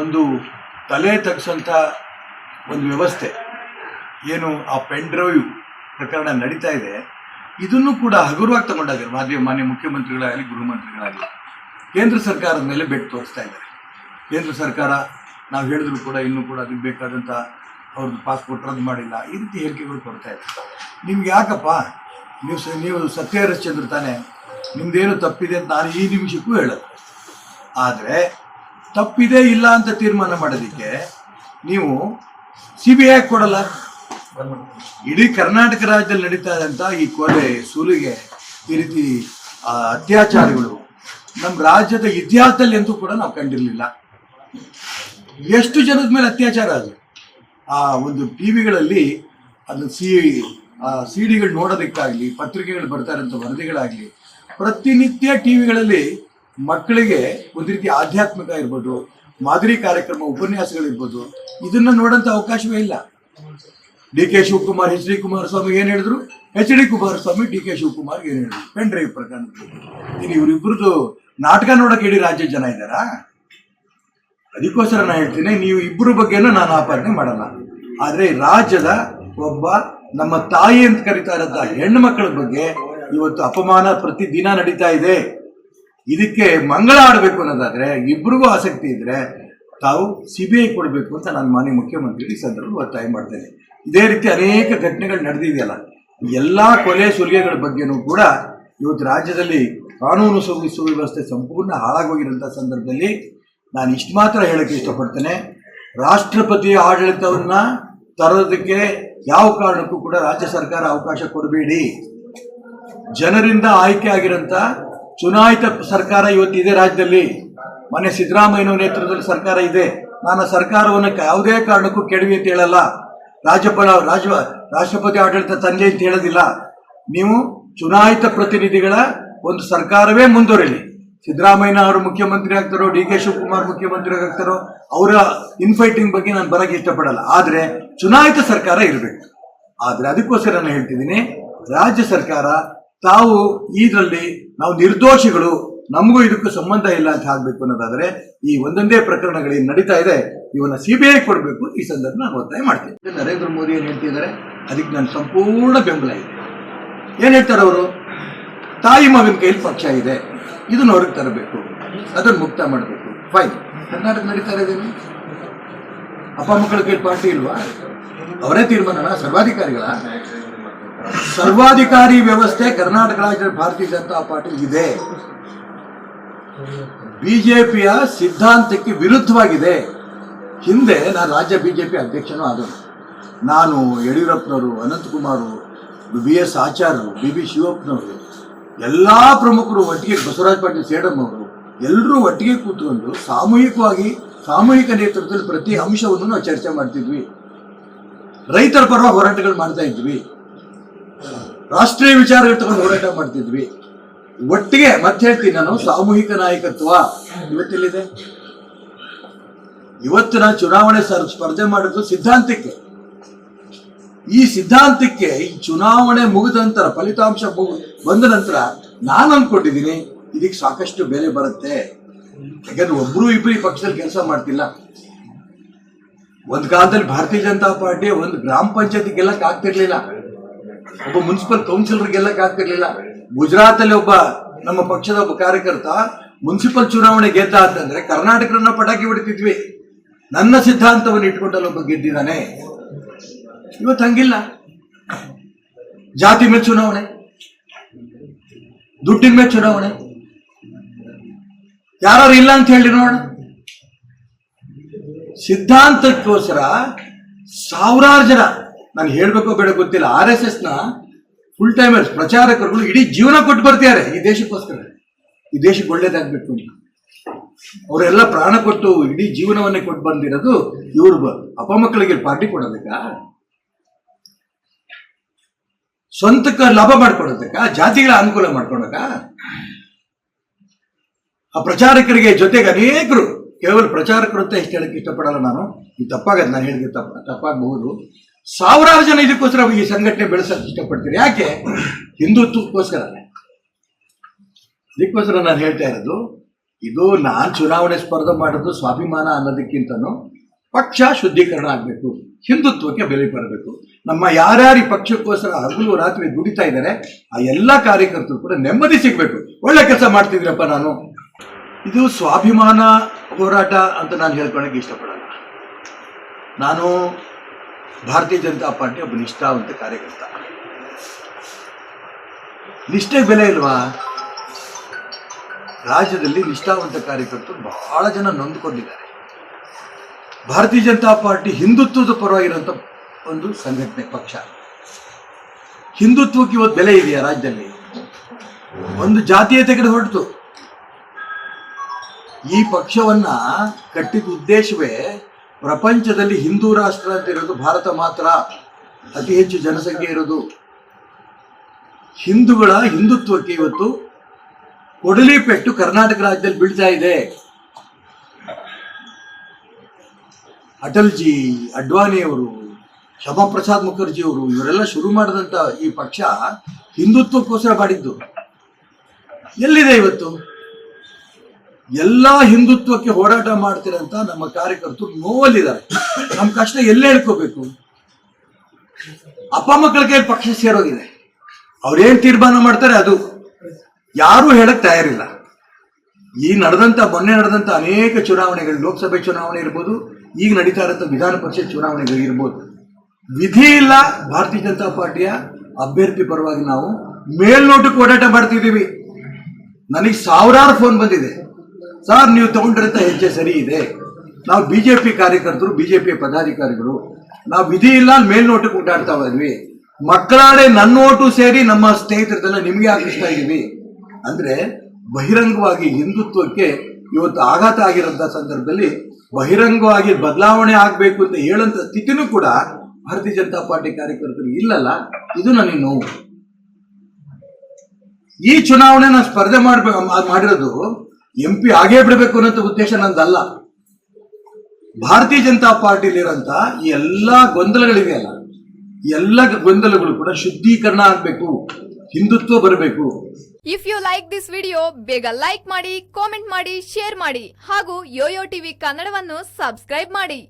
ಒಂದು ತಲೆ ತಗ್ಸೋಂಥ ಒಂದು ವ್ಯವಸ್ಥೆ. ಏನು ಆ ಪೆನ್ ಡ್ರೈವ್ ಪ್ರಕರಣ ನಡೀತಾ ಇದೆ. ಇದನ್ನು ಕೂಡ ಹಗುರವಾಗಿ ತಗೊಂಡಾಗ, ಮಾನ್ಯ ಮಾನ್ಯ ಮುಖ್ಯಮಂತ್ರಿಗಳಾಗಲಿ, ಗೃಹಮಂತ್ರಿಗಳಾಗಲಿ, ಕೇಂದ್ರ ಸರ್ಕಾರದ ಮೇಲೆ ಬೆಟ್ಟು ತೋರಿಸ್ತಾ ಇದ್ದಾರೆ. ಕೇಂದ್ರ ಸರ್ಕಾರ, ನಾವು ಹೇಳಿದ್ರು ಕೂಡ ಇನ್ನೂ ಕೂಡ ಅದಕ್ಕೆ ಬೇಕಾದಂಥ ಅವ್ರದ್ದು ಪಾಸ್ಪೋರ್ಟ್ ರದ್ದು ಮಾಡಿಲ್ಲ. ಈ ರೀತಿ ಹೇಳಿಕೆಗಳು ಕೊಡ್ತಾ ಇದೆ ನಿಮ್ಗೆ ಯಾಕಪ್ಪ? ನೀವು ಸ, ನೀವು ಸತ್ಯ ಹರಿಶ್ಚಂದ್ರ ತಾನೆ. ನಿಮ್ದೇನು ತಪ್ಪಿದೆ ಅಂತ ನಾನು ಈ ನಿಮಿಷಕ್ಕೂ ಹೇಳೋದು ಆದರೆ ತಪ್ಪಿದೆ ಇಲ್ಲ ಅಂತ ತೀರ್ಮಾನ ಮಾಡೋದಕ್ಕೆ ನೀವು ಸಿ ಬಿ ಐ ಕೊಡಲ್ಲ. ಇಡೀ ಕರ್ನಾಟಕ ರಾಜ್ಯದಲ್ಲಿ ನಡೀತಾ ಇದ್ದಂಥ ಈ ಕೊಲೆ ಸುಲಿಗೆ ಈ ರೀತಿ ಅತ್ಯಾಚಾರಗಳು ನಮ್ಮ ರಾಜ್ಯದ ಇತಿಹಾಸದಲ್ಲಿ ಅಂತೂ ಕೂಡ ನಾವು ಕಂಡಿರಲಿಲ್ಲ. ಎಷ್ಟು ಜನದ ಮೇಲೆ ಅತ್ಯಾಚಾರ ಅದು? ಆ, ಒಂದು ಟಿ ವಿಗಳಲ್ಲಿ ಅದು ಸಿ, ಆ, ಸಿ ಡಿಗಳು ನೋಡೋದಕ್ಕಾಗಲಿ, ಪತ್ರಿಕೆಗಳು ಬರ್ತಾ ಇರೋಂಥ ವರದಿಗಳಾಗಲಿ, ಪ್ರತಿನಿತ್ಯ ಟಿ ವಿಗಳಲ್ಲಿ ಮಕ್ಕಳಿಗೆ ಒಂದು ರೀತಿ ಆಧ್ಯಾತ್ಮಿಕ ಇರ್ಬೋದು, ಮಾದರಿ ಕಾರ್ಯಕ್ರಮ ಉಪನ್ಯಾಸಗಳಿರ್ಬೋದು ಇದನ್ನ ನೋಡಂತ ಅವಕಾಶವೇ ಇಲ್ಲ. D K Shivakumar, H D Kumaraswamy ಏನು ಹೇಳಿದ್ರು? H D Kumaraswamy, D K Shivakumar ಏನು ಹೇಳಿದ್ರು? ಪೆನ್ ಡ್ರೈವ್ ಇನ್ನು ಇವರಿಬ್ಬರದು ನಾಟಕ ನೋಡಕ್ಕೆ ಇಡೀ ರಾಜ್ಯ ಜನ ಇದ್ದಾರಾ? ಅದಕ್ಕೋಸ್ಕರ ನಾನು ಹೇಳ್ತೀನಿ, ನೀವು ಇಬ್ಬರ ಬಗ್ಗೆನೂ ನಾನು ಆಪಾದನೆ ಮಾಡಲ್ಲ. ಆದರೆ ರಾಜ್ಯದ ಒಬ್ಬ ನಮ್ಮ ತಾಯಿ ಅಂತ ಕರಿತಾ ಇರೋಂಥ ಹೆಣ್ಣು ಮಕ್ಕಳ ಬಗ್ಗೆ ಇವತ್ತು ಅಪಮಾನ ಪ್ರತಿದಿನ ನಡೀತಾ ಇದೆ. ಇದಕ್ಕೆ ಮಂಗಳ ಆಡಬೇಕು ಅನ್ನೋದಾದರೆ, ಇಬ್ರಿಗೂ ಆಸಕ್ತಿ ಇದ್ರೆ ತಾವು ಸಿ ಬಿ ಐ ಕೊಡಬೇಕು ಅಂತ ನಾನು ಮಾನ್ಯ ಮುಖ್ಯಮಂತ್ರಿ ಈ ಸಂದರ್ಭದಲ್ಲಿ ಒತ್ತಾಯ ಮಾಡ್ತೇನೆ. ಇದೇ ರೀತಿ ಅನೇಕ ಘಟನೆಗಳು ನಡೆದಿದೆಯಲ್ಲ, ಎಲ್ಲ ಕೊಲೆ ಸುಲಿಗೆಗಳ ಬಗ್ಗೆನೂ ಕೂಡ ಇವತ್ತು ರಾಜ್ಯದಲ್ಲಿ ಕಾನೂನು ಸುವ್ಯವಸ್ಥೆ ಸಂಪೂರ್ಣ ಹಾಳಾಗೋಗಿರೋಂಥ ಸಂದರ್ಭದಲ್ಲಿ ನಾನು ಇಷ್ಟು ಮಾತ್ರ ಹೇಳಕ್ಕೆ ಇಷ್ಟಪಡ್ತೇನೆ. ರಾಷ್ಟ್ರಪತಿ ಆಡಳಿತವನ್ನ ತರೋದಕ್ಕೆ ಯಾವ ಕಾರಣಕ್ಕೂ ಕೂಡ ರಾಜ್ಯ ಸರ್ಕಾರ ಅವಕಾಶ ಕೊಡಬೇಡಿ. ಜನರಿಂದ ಆಯ್ಕೆ ಆಗಿರೋಂಥ ಚುನಾಯಿತ ಸರ್ಕಾರ ಇವತ್ತಿದೆ ರಾಜ್ಯದಲ್ಲಿ. ಮನೆ ಸಿದ್ಧರಾಮಯ್ಯನ ನೇತೃತ್ವದಲ್ಲಿ ಸರ್ಕಾರ ಇದೆ. ನಾನು ಸರ್ಕಾರವನ್ನು ಯಾವುದೇ ಕಾರಣಕ್ಕೂ ಕೆಡವಿ ಅಂತ ಹೇಳಲ್ಲ. ರಾಜ್ಯಪಾಲ, ರಾಜ, ರಾಷ್ಟ್ರಪತಿ ಆಡಳಿತ ತಂದೆ ಅಂತ ಹೇಳೋದಿಲ್ಲ. ನೀವು ಚುನಾಯಿತ ಪ್ರತಿನಿಧಿಗಳ ಒಂದು ಸರ್ಕಾರವೇ ಮುಂದುವರಿಲಿ. ಸಿದ್ದರಾಮಯ್ಯ ಅವರು ಮುಖ್ಯಮಂತ್ರಿ ಆಗ್ತಾರೋ, ಡಿ ಕೆ ಶಿವಕುಮಾರ್ ಮುಖ್ಯಮಂತ್ರಿ ಆಗ್ತಾರೋ, ಅವರ ಇನ್ಫೈಟಿಂಗ್ ಬಗ್ಗೆ ನಾನು ಬರೋಕ್ಕೆ ಇಷ್ಟಪಡಲ್ಲ. ಆದರೆ ಚುನಾಯಿತ ಸರ್ಕಾರ ಇರಬೇಕು. ಆದರೆ ಅದಕ್ಕೋಸ್ಕರ ನಾನು ಹೇಳ್ತಿದ್ದೀನಿ, ರಾಜ್ಯ ಸರ್ಕಾರ ತಾವು ಇದರಲ್ಲಿ ನಾವು ನಿರ್ದೋಷಿಗಳು, ನಮಗೂ ಇದಕ್ಕೂ ಸಂಬಂಧ ಇಲ್ಲ ಅಂತ ಆಗ್ಬೇಕು ಅನ್ನೋದಾದ್ರೆ ಈ ಒಂದೊಂದೇ ಪ್ರಕರಣಗಳು ನಡೀತಾ ಇದೆ, ಇವನ್ನ ಸಿಬಿಐ ಕೊಡಬೇಕು ಈ ಸಂದರ್ಭ ನಾನು ಒತ್ತಾಯ ಮಾಡ್ತೀನಿ ನರೇಂದ್ರ ಮೋದಿ ಏನ್ ಹೇಳ್ತಿದ್ದಾರೆ? ಅದಕ್ಕೆ ನಾನು ಸಂಪೂರ್ಣ ಬೆಂಬಲ ಇದೆ. ಏನ್ ಹೇಳ್ತಾರೆ ಅವರು? ತಾಯಿ ಮಗನ ಕೈಯಲ್ಲಿ ಪಕ್ಷ ಇದೆ, ಇದನ್ನ ಹೊರಗೆ ತರಬೇಕು, ಅದನ್ನು ಮುಕ್ತ ಮಾಡಬೇಕು. ಫೈನ್ ಕರ್ನಾಟಕ ನಡೀತಾ ಇದೆ ಅಪ್ಪ ಮಕ್ಕಳ ಕೈಯಲ್ಲಿ ಪಾರ್ಟಿ ಇಲ್ವಾ? ಅವರೇ ತೀರ್ಮಾನ ಸರ್ವಾಧಿಕಾರಿಗಳ? ಸರ್ವಾಧಿಕಾರಿ ವ್ಯವಸ್ಥೆ ಕರ್ನಾಟಕ ರಾಜ್ಯದ ಭಾರತೀಯ ಜನತಾ ಪಾರ್ಟಿ ಇದೆ. ಬಿಜೆಪಿಯ ಸಿದ್ಧಾಂತಕ್ಕೆ ವಿರುದ್ಧವಾಗಿದೆ. ಹಿಂದೆ ನಾನು ರಾಜ್ಯ ಬಿಜೆಪಿ ಅಧ್ಯಕ್ಷನೂ ಆದನು ನಾನು ಯಡಿಯೂರಪ್ಪನವರು, ಅನಂತಕುಮಾರು ಬಿ ಎಸ್ ಆಚಾರ್ಯರು ಬಿ ಬಿ ಶಿವಪ್ಪನವರು, ಎಲ್ಲ ಪ್ರಮುಖರು ಒಟ್ಟಿಗೆ ಬಸವರಾಜ ಪಾಟೀಲ್ ಸೇಡಮ್ ಅವರು ಎಲ್ಲರೂ ಒಟ್ಟಿಗೆ ಕೂತ್ಕೊಂಡು ಸಾಮೂಹಿಕವಾಗಿ, ಸಾಮೂಹಿಕ ನೇತೃತ್ವದಲ್ಲಿ ಪ್ರತಿ ಅಂಶವನ್ನು ನಾವು ಚರ್ಚೆ ಮಾಡ್ತಿದ್ವಿ. ರೈತರ ಪರವಾಗಿ ಹೋರಾಟಗಳು ಮಾಡ್ತಾ ಇದ್ವಿ. ರಾಷ್ಟ್ರೀಯ ವಿಚಾರ ತಗೊಂಡು ಹೋರಾಟ ಮಾಡ್ತಿದ್ವಿ. ಒಟ್ಟಿಗೆ ಮತ್ತೆ ಹೇಳ್ತೀನಿ ನಾನು, ಸಾಮೂಹಿಕ ನಾಯಕತ್ವ. ಇವತ್ತೆಲ್ಲಿದೆ? ಇವತ್ತಿನ ಚುನಾವಣೆ ಸರ್ ಸ್ಪರ್ಧೆ ಮಾಡಿದ್ದು ಸಿದ್ಧಾಂತಕ್ಕೆ. ಈ ಸಿದ್ಧಾಂತಕ್ಕೆ ಈ ಚುನಾವಣೆ ಮುಗಿದ ನಂತರ, ಫಲಿತಾಂಶ ಬಂದ ನಂತರ ನಾನು ಅನ್ಕೊಂಡಿದ್ದೀನಿ ಇದಕ್ಕೆ ಸಾಕಷ್ಟು ಬೆಲೆ ಬರುತ್ತೆ. ಯಾಕಂದ್ರೆ ಒಬ್ರು ಇಬ್ರು ಈ ಪಕ್ಷದಲ್ಲಿ ಕೆಲಸ ಮಾಡ್ತಿಲ್ಲ. ಒಂದ್ ಕಾಲದಲ್ಲಿ ಭಾರತೀಯ ಜನತಾ ಪಾರ್ಟಿ, ಒಂದು ಗ್ರಾಮ ಪಂಚಾಯತಿ ಗೆಲ್ಲಕ್ಕೆ ಆಗ್ತಿರ್ಲಿಲ್ಲ. ಒಬ್ಬ ಮುನ್ಸಿಪಲ್ ಕೌನ್ಸಿಲರ್ ಗೆಲ್ಲಕ್ ಆಗ್ತಿರ್ಲಿಲ್ಲ ಗುಜರಾತ್ ಅಲ್ಲಿ ಒಬ್ಬ ನಮ್ಮ ಪಕ್ಷದ ಒಬ್ಬ ಕಾರ್ಯಕರ್ತ ಮುನ್ಸಿಪಲ್ ಚುನಾವಣೆ ಗೆದ್ದ ಅಂತಂದ್ರೆ ಕರ್ನಾಟಕರನ್ನ ಪಟಾಕಿ ಹೊಡಿತಿದ್ವಿ. ನನ್ನ ಸಿದ್ಧಾಂತವನ್ನು ಇಟ್ಕೊಂಡಲ್ಲಿ ಒಬ್ಬ ಗೆದ್ದಿದ್ದಾನೆ. ಇವತ್ತು ಹಂಗಿಲ್ಲ. ಜಾತಿ ಮೇಲೆ ಚುನಾವಣೆ, ದುಡ್ಡಿನ ಮೇಲೆ ಚುನಾವಣೆ. ಯಾರು ಇಲ್ಲ ಅಂತ ಹೇಳಿ ನೋಡ ಸಿದ್ಧಾಂತಕ್ಕೋಸ್ಕರ ಸಾವಿರಾರು ಜನ ನಾನು ಹೇಳ್ಬೇಕೋ ಬೇಡ ಗೊತ್ತಿಲ್ಲ. ಆರ್ ಎಸ್ ಎಸ್ನ ಫುಲ್ ಟೈಮರ್ಸ್ ಪ್ರಚಾರಕರುಗಳು ಇಡೀ ಜೀವನ ಕೊಟ್ಟು ಬರ್ತಿದ್ದಾರೆ ಈ ದೇಶಕ್ಕೋಸ್ಕರ. ಈ ದೇಶಕ್ಕೆ ಒಳ್ಳೇದಾಗ್ಬೇಕು ಅವರೆಲ್ಲ ಪ್ರಾಣ ಕೊಟ್ಟು ಇಡೀ ಜೀವನವನ್ನೇ ಕೊಟ್ಟು ಬಂದಿರೋದು ಇವರು ಬ- ಅಪಮಕ್ಕಳಿಗೆ ಪಾರ್ಟಿ ಕೊಡೋದಕ್ಕ? ಸ್ವಂತಕ್ಕೆ ಲಾಭ ಮಾಡ್ಕೊಡೋದಕ್ಕ ಜಾತಿಗಳ ಅನುಕೂಲ ಮಾಡ್ಕೊಳಕ ಆ ಪ್ರಚಾರಕರಿಗೆ ಜೊತೆಗೆ ಅನೇಕರು, ಕೇವಲ ಪ್ರಚಾರಕರು ಅಂತ ಇಷ್ಟು ಹೇಳಕ್ಕೆ ಇಷ್ಟಪಡಲ್ಲ ನಾನು. ಇದು ತಪ್ಪಾಗತ್ತೆ ನಾನು ಹೇಳಿದ್ರೆ ತಪ್ಪ ತಪ್ಪಾಗಬಹುದು. ಸಾವಿರಾರು ಜನ ಇದಕ್ಕೋಸ್ಕರ ಈ ಸಂಘಟನೆ ಬೆಳೆಸಕ್ಕೆ ಇಷ್ಟಪಡ್ತೀರಿ. ಯಾಕೆ? ಹಿಂದುತ್ವಕ್ಕೋಸ್ಕರ. ಇದಕ್ಕೋಸ್ಕರ ನಾನು ಹೇಳ್ತಾ ಇರೋದು, ಇದು ನಾನು ಚುನಾವಣೆ ಸ್ಪರ್ಧೆ ಮಾಡೋದು ಸ್ವಾಭಿಮಾನ ಅನ್ನೋದಕ್ಕಿಂತನೂ ಪಕ್ಷ ಶುದ್ಧೀಕರಣ ಆಗಬೇಕು, ಹಿಂದುತ್ವಕ್ಕೆ ಬೆಲೆ ಬರಬೇಕು. ನಮ್ಮ ಯಾರ್ಯಾರು ಈ ಪಕ್ಷಕ್ಕೋಸ್ಕರ ಹಗಲು ರಾತ್ರಿ ದುಡಿತಾ ಇದ್ದಾರೆ, ಆ ಎಲ್ಲ ಕಾರ್ಯಕರ್ತರು ಕೂಡ ನೆಮ್ಮದಿ ಸಿಗಬೇಕು. ಒಳ್ಳೆ ಕೆಲಸ ಮಾಡ್ತಿದ್ರಪ್ಪ ನಾನು. ಇದು ಸ್ವಾಭಿಮಾನ ಹೋರಾಟ ಅಂತ ನಾನು ಹೇಳ್ಕೊಳಕ್ಕೆ ಇಷ್ಟಪಡಲ್ಲ. ನಾನು ಭಾರತೀಯ ಜನತಾ ಪಾರ್ಟಿ ಒಬ್ಬ ನಿಷ್ಠಾವಂತ ಕಾರ್ಯಕರ್ತ. ನಿಷ್ಠೆಗೆ ಬೆಲೆ ಇಲ್ವಾ? ರಾಜ್ಯದಲ್ಲಿ ನಿಷ್ಠಾವಂತ ಕಾರ್ಯಕರ್ತರು ಬಹಳ ಜನ ನೊಂದುಕೊಂಡಿದ್ದಾರೆ. ಭಾರತೀಯ ಜನತಾ ಪಾರ್ಟಿ ಹಿಂದುತ್ವದ ಪರವಾಗಿರುವಂಥ ಒಂದು ಸಂಘಟನೆ ಪಕ್ಷ. ಹಿಂದುತ್ವಕ್ಕೆ ಇವತ್ತು ಬೆಲೆ ಇದೆಯಾ ರಾಜ್ಯದಲ್ಲಿ? ಒಂದು ಜಾತಿಯ ಕಡೆ ಹೊರಟು. ಈ ಪಕ್ಷವನ್ನ ಕಟ್ಟಿದ ಉದ್ದೇಶವೇ ಪ್ರಪಂಚದಲ್ಲಿ ಹಿಂದೂ ರಾಷ್ಟ್ರ ಅಂತ ಇರೋದು ಭಾರತ ಮಾತ್ರ. ಅತಿ ಹೆಚ್ಚು ಜನಸಂಖ್ಯೆ ಇರೋದು ಹಿಂದೂಗಳ ಹಿಂದುತ್ವಕ್ಕೆ ಇವತ್ತು ಕೊಡಲಿ ಪೆಟ್ಟು ಕರ್ನಾಟಕ ರಾಜ್ಯದಲ್ಲಿ ಬೀಳ್ತಾ ಇದೆ. ಅಟಲ್ಜಿ ಅಡ್ವಾಣಿಯವರು ಶ್ಯಾಮಪ್ರಸಾದ್ ಮುಖರ್ಜಿ ಅವರು, ಇವರೆಲ್ಲ ಶುರು ಮಾಡಿದಂಥ ಈ ಪಕ್ಷ ಹಿಂದುತ್ವಕ್ಕೋಸ್ಕರ ಮಾಡಿದ್ದು. ಎಲ್ಲಿದೆ ಇವತ್ತು? ಎಲ್ಲ ಹಿಂದುತ್ವಕ್ಕೆ ಹೋರಾಟ ಮಾಡ್ತಿರಂತ ನಮ್ಮ ಕಾರ್ಯಕರ್ತರು ನೋವಲ್ಲಿದ್ದಾರೆ. ನಮ್ಮ ಕಷ್ಟ ಎಲ್ಲೇ ಹೇಳ್ಕೋಬೇಕು? ಅಪ್ಪ ಮಕ್ಕಳಿಗೆ ಪಕ್ಷ ಸೇರೋಗಿದೆ. ಅವ್ರೇನ್ ತೀರ್ಮಾನ ಮಾಡ್ತಾರೆ ಅದು? ಯಾರು ಹೇಳಕ್ ತಯಾರಿಲ್ಲ. ಈ ನಡೆದಂತ, ಮೊನ್ನೆ ನಡೆದಂತ ಅನೇಕ ಚುನಾವಣೆಗಳು, ಲೋಕಸಭೆ ಚುನಾವಣೆ ಇರ್ಬೋದು, ಈಗ ನಡೀತಾ ಇರೋಂಥ ವಿಧಾನ ಪರಿಷತ್ ಚುನಾವಣೆಗಳು ಇರ್ಬೋದು. ವಿಧಿ ಇಲ್ಲ, ಭಾರತೀಯ ಜನತಾ ಪಾರ್ಟಿಯ ಅಭ್ಯರ್ಥಿ ಪರವಾಗಿ ನಾವು ಮೇಲ್ನೋಟಕ್ಕೆ ಓಡಾಟ ಮಾಡ್ತಿದ್ದೀವಿ. ನನಗೆ ಸಾವಿರಾರು ಫೋನ್ ಬಂದಿದೆ. ಸರ್, ನೀವು ತಗೊಂಡಿರಂತ ಹೆಜ್ಜೆ ಸರಿ ಇದೆ. ನಾವು ಪಿ ಕಾರ್ಯಕರ್ತರು ಬಿ ಜೆ ಪಿ ಪದಾಧಿಕಾರಿಗಳು. ನಾವು ವಿಧಿ ಇಲ್ಲ ಮೇಲ್ನೋಟಕ್ಕೆ ಓಡಾಡ್ತಾ ಇದ್ವಿ. ಮಕ್ಕಳಾಡೆ ನನ್ನ ಓಟು ಸೇರಿ ನಮ್ಮ ಸ್ನೇಹಿತರದೆಲ್ಲ ನಿಮಗೆ ಹಾಕಿಸ್ತಾ ಇದ್ದೀವಿ. ಅಂದರೆ ಬಹಿರಂಗವಾಗಿ ಹಿಂದುತ್ವಕ್ಕೆ ಇವತ್ತು ಆಘಾತ ಆಗಿರೋಂಥ ಸಂದರ್ಭದಲ್ಲಿ ಬಹಿರಂಗವಾಗಿ ಬದಲಾವಣೆ ಆಗಬೇಕು ಅಂತ ಹೇಳೋಂಥ ಸ್ಥಿತಿನೂ ಕೂಡ ಭಾರತೀಯ ಜನತಾ ಪಾರ್ಟಿ ಕಾರ್ಯಕರ್ತರು ಇಲ್ಲಲ್ಲ. ಇದು ನನಗೆ ನೋವು. ಈ ಚುನಾವಣೆ ನಾನು ಸ್ಪರ್ಧೆ ಮಾಡಬೇಕು ಮಾಡಿರೋದು ಎಂ ಪಿ ಆಗೇ ಬಿಡಬೇಕು ಅನ್ನೋ ಉದ್ದೇಶ ನಂದಲ್ಲ. ಭಾರತೀಯ ಜನತಾ ಪಾರ್ಟಿಲಿರೋಂಥ ಎಲ್ಲ ಗೊಂದಲಗಳಿವೆ ಅಲ್ಲ ಎಲ್ಲ ಗೊಂದಲಗಳು ಕೂಡ ಶುದ್ಧೀಕರಣ ಆಗಬೇಕು, ಹಿಂದುತ್ವ ಬರಬೇಕು. If you like this video ಬೇಗ ಲೈಕ್ ಮಾಡಿ ಕಾಮೆಂಟ್ ಮಾಡಿ ಶೇರ್ ಮಾಡಿ, ಹಾಗೂ ಯೋಯೋ ಟಿವಿ ಕನ್ನಡವನ್ನು ಸಬ್ಸ್ಕ್ರೈಬ್ ಮಾಡಿ.